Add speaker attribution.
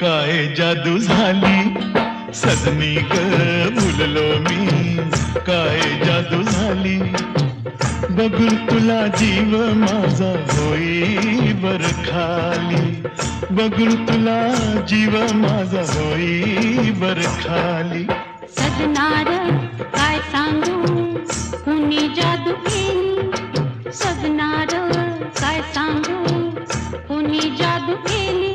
Speaker 1: काय जादू झाली? सदनी ग भुललो मी. काय जादू झाली? बघून तुला जीव माझा होई बर खाली. बघून तुला जीव माझा होई बर खाली.
Speaker 2: सजनार काय सांगू? कुणी जादू केली सजनार काय सांगू? कुणी जादू केली